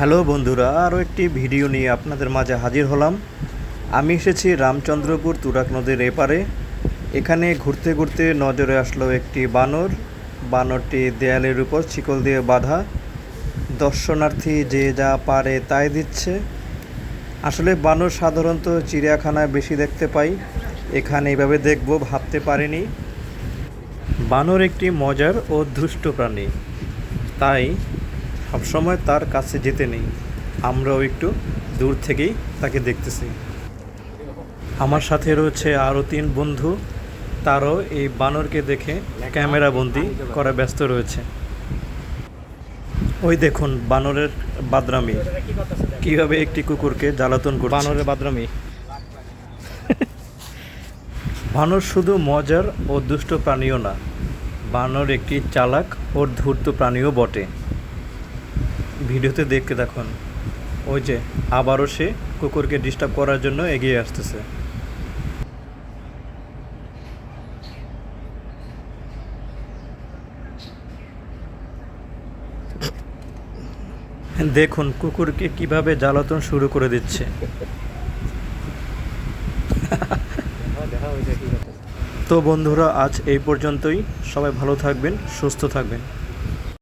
Hello বন্ধুরা, আরও একটি ভিডিও নিয়ে আপনাদের মাঝে হাজির হলাম। আমি এসেছি রামচন্দ্রপুর তুরাক নদীর এপারে। এখানে ঘুরতে ঘুরতে নজরে আসলো একটি বানর। বানরটি দেয়ালের উপর শিকল দিয়ে বাঁধা। দর্শনার্থী যে যা পারে তাই দিচ্ছে। আসলে বানর সাধারণত চিড়িয়াখানায় বেশি দেখতে পাই। এখানে এভাবে দেখব, ভাবতে পারিনি। বানর একটি মজার ও দুষ্ট প্রাণী। তাই সবসময় তার কাছে যেতে নেই। আমরাও একটু দূর থেকেই তাকে দেখতেছি। আমার সাথে রয়েছে আরও তিন বন্ধু। তারও এই বানরকে দেখে ক্যামেরা বন্দি করা ব্যস্ত রয়েছে। ওই দেখুন বানরের বাদরামি। কীভাবে একটি কুকুরকে জ্বালাতন করছে। বানরের বাদরামি। বানর শুধু মজার ও দুষ্ট প্রাণীও না বানর একটি চালাক ও ধূর্ত প্রাণীও বটে। ভিডিওতে দেখতে দেখুন। ওই যে, আবারও সে কুকুরকে ডিস্টার্ব করার জন্য এগিয়ে আসতেছে। দেখুন, কুকুরকে কীভাবে জ্বালাতন শুরু করে দিচ্ছে। তো বন্ধুরা, আজ এই পর্যন্তই। সবাই ভালো থাকবেন, সুস্থ থাকবেন।